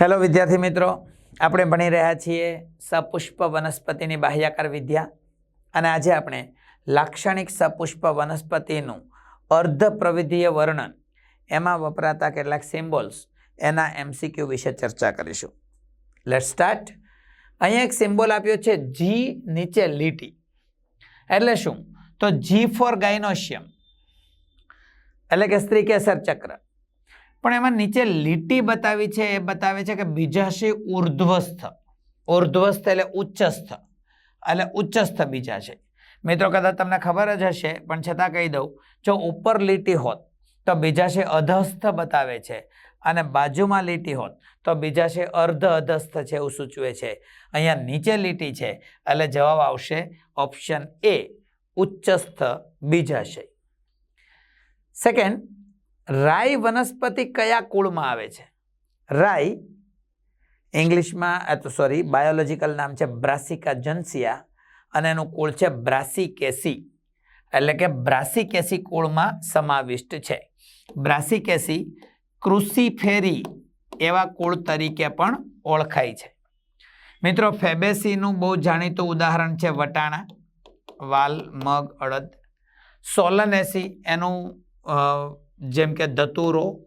Hello વિદ્યાર્થી મિત્રો, આપણે ભણી રહ્યા છીએ સપુષ્પ વનસ્પતિની બાહ્યાકાર વિદ્યા અને આજે આપણે લાક્ષણિક સપુષ્પ વનસ્પતિનું અર્ધ પ્રવિધીય વર્ણન, એમાં વપરાતા કેટલાક સિમ્બોલ્સ એના એમસીક્યુ વિશે ચર્ચા કરીશું. લેટ સ્ટાર્ટ અહીંયા એક સિમ્બોલ આપ્યો છે જી નીચે લીટી. એટલે શું? તો જી ફોર ગાયનોશિયમ એટલે કે સ્ત્રી કેસર ચક્ર. પણ એમાં નીચે લીટી બતાવી છે, એ બતાવે છે કે બીજાશય ઉર્ધ્વસ્થ. ઉર્ધ્વસ્થ એટલે ઉચ્ચસ્થ. એટલે ઉચ્ચસ્થ બીજાશય મિત્રો, કદાચ તમને ખબર જ હશે, પણ છતાં કહી દઉં, જો ઉપર લીટી હોત, તો બીજાશય અધસ્થ બતાવે છે અને બાજુમાં લીટી હોત, તો બીજાશય અર્ધ અધસ્થ છે એવું સૂચવે છે. અહીંયા નીચે લીટી છે, એટલે જવાબ આવશે ઓપ્શન એ, ઉચ્ચસ્થ બીજાશય. સેકન્ડ રાઈ વનસ્પતિ કયા કુળમાં આવે છે? રાઈ ઇંગ્લિશમાં સોરી બાયોલોજીકલ નામ છે બ્રાસિકા જન્સિયા અને એનું કુળ છે બ્રાસિકેસી. એટલે કે બ્રાસિકેસી કુળમાં સમાવિષ્ટ છે. બ્રાસિકેસી કૃષિફેરી એવા કુળ તરીકે પણ ઓળખાય છે. મિત્રો, ફેબેસીનું બહુ જાણીતું ઉદાહરણ છે વટાણા, વાલ, મગ, અડદ. સોલનેસી એનું જેમ કે ધતુરો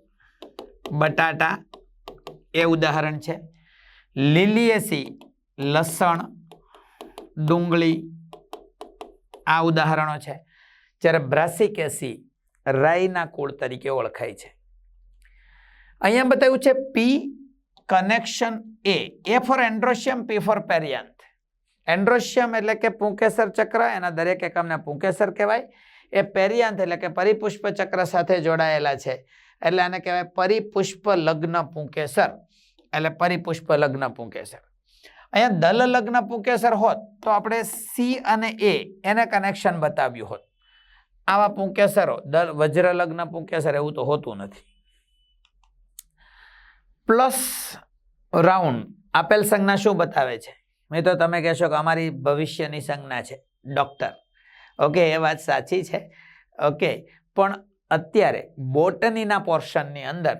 બટાટા એ ઉદાહરણ છે. લીલીએસી, લસણ, ડુંગળી આ ઉદાહરણો છે. જ્યારે બ્રાસિકેસી રાઈના કુળ તરીકે ઓળખાય છે. અહીંયા બતાવ્યું છે P connection A A four androecium P four perianth androecium એટલે કે પુંકેસર ચક્ર, એના દરેક એકમને પુંકેસર કહેવાય. એ પેરિયાંત એટલે કે પરિપુષ્પ ચક્ર સાથે જોડાયેલા છે. એટલે આને કહેવાય પરિપુષ્પ લગ્ન પુંકેસર. એટલે પરિપુષ્પ લગ્ન પુંકેસર. અહીંયા દલ લગ્ન પુંકેસર હોત તો આપણે સી અને એ એને કનેક્શન બતાવ્યું હોત. આવા પુંકેસરો, દલ, વજ્ર લગ્ન પુંકેસર એવું તો હોતું નથી. પ્લસ રાઉન્ડ, આપેલ સંજ્ઞા શું બતાવે છે? મિત્રો તમે કહેશો કે અમારી ભવિષ્યની સંજ્ઞા છે, ડોક્ટર. ઓકે, એ વાત સાચી છે. ઓકે, પણ અત્યારે બોટનીના પોર્શનની અંદર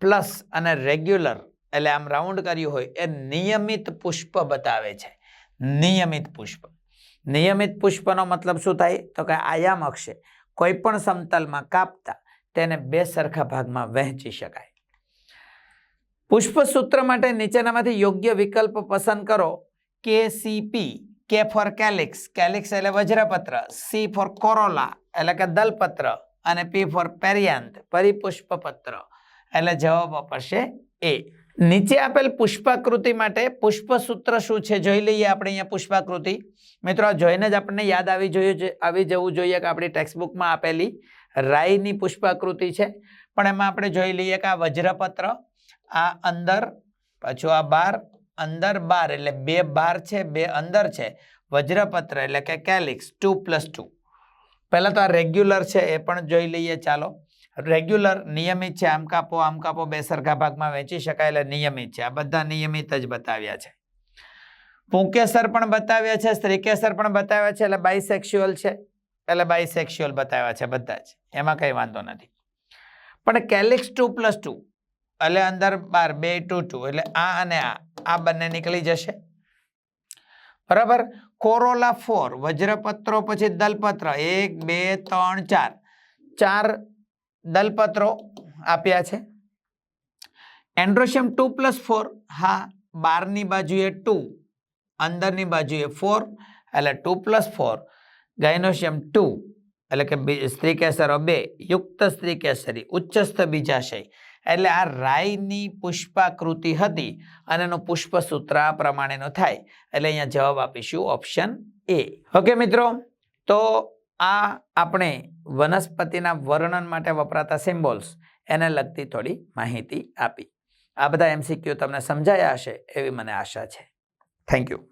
પ્લસ અને રેગ્યુલર એટલે આમ રાઉન્ડ કર્યું હોય એ નિયમિત પુષ્પ બતાવે છે. નિયમિત પુષ્પ. નિયમિત પુષ્પનો મતલબ શું થાય? તો કે આયામ અક્ષે કોઈ પણ સમતલમાં કાપતા તેને બે સરખા ભાગમાં વહેંચી શકાય. પુષ્પસૂત્ર માટે નીચેનામાંથી યોગ્ય વિકલ્પ પસંદ કરો. કે સી પી કે ફોર કેલિક્સ કેલિક્સ એટલે વજ્રપત્ર. સી ફોર કોરોલા એટલે કે દલપત્ર. અને પી ફોર પેરિયાંત પરિપુષ્પપત્ર. એટલે જવાબ અપાશે એ નીચે આપેલ પુષ્પાકૃતિ માટે પુષ્પસૂત્ર શું છે? જોઈ લઈએ આપણે અહીંયા પુષ્પાકૃતિ. મિત્રો જોઈને જ આપણને યાદ આવી જોઈએ આવી જવું જોઈએ કે આપણી ટેક્સ્ટબુકમાં આપેલી રાઈની પુષ્પાકૃતિ છે. પણ એમાં આપણે જોઈ લઈએ કે આ વજ્રપત્ર આ અંદર, પાછું આ બાર અંદર બાર એટલે બે બાર છે, બે અંદર છે. વજ્રપત્ર એટલે કે કેલિક્સ ટુ પ્લસ ટુ પહેલાં તો આ રેગ્યુલર છે, એ પણ જોઈ લઈએ, ચાલો. રેગ્યુલર નિયમિત છે, આમ કાપો આમ કાપો, બે સરખા ભાગમાં વહેંચી શકાય એટલે નિયમિત છે. આ બધા નિયમિત જ બતાવ્યા છે. પુંકેસર પણ બતાવ્યા છે, સ્ત્રીકેસર પણ બતાવ્યા છે, એટલે બાયસેક્સ્યુઅલ છે. એટલે બાયસેક્સ્યુઅલ બતાવ્યા છે બધા જ. એમાં કંઈ વાંધો નથી. પણ કેલિક્સ ટુ પ્લસ ટુ એટલે અંદર બાર, બે ટુ ટુ એટલે આ અને આ. આ બંને નીકળી જશે. બરાબર? કોરોલા ફોર, વજ્રપત્રો પછી દલપત્ર. એક, બે, ત્રણ, ચાર. ચાર દલપત્રો આપ્યા છે. Androecium two plus four. હા, બારની બાજુએ ટુ, અંદરની બાજુએ ફોર, એટલે two plus four. Gynoecium two, એટલે કે સ્ત્રી કેસરો બે, યુક્ત સ્ત્રી કેસરી ઉચ્ચસ્થ બીજાશય. એટલે આ રાઈની પુષ્પાકૃતિ હતી અને એનું પુષ્પસૂત્ર આ પ્રમાણેનો થાય. એટલે અહીંયા જવાબ આપીશું ઓપ્શન એ ઓકે મિત્રો? તો આ આપણે વનસ્પતિના વર્ણન માટે વપરાતા સિમ્બોલ્સ એને લગતી થોડી માહિતી આપી. આ બધા એમસીક્યુ તમને સમજાયા હશે એવી મને આશા છે. Thank you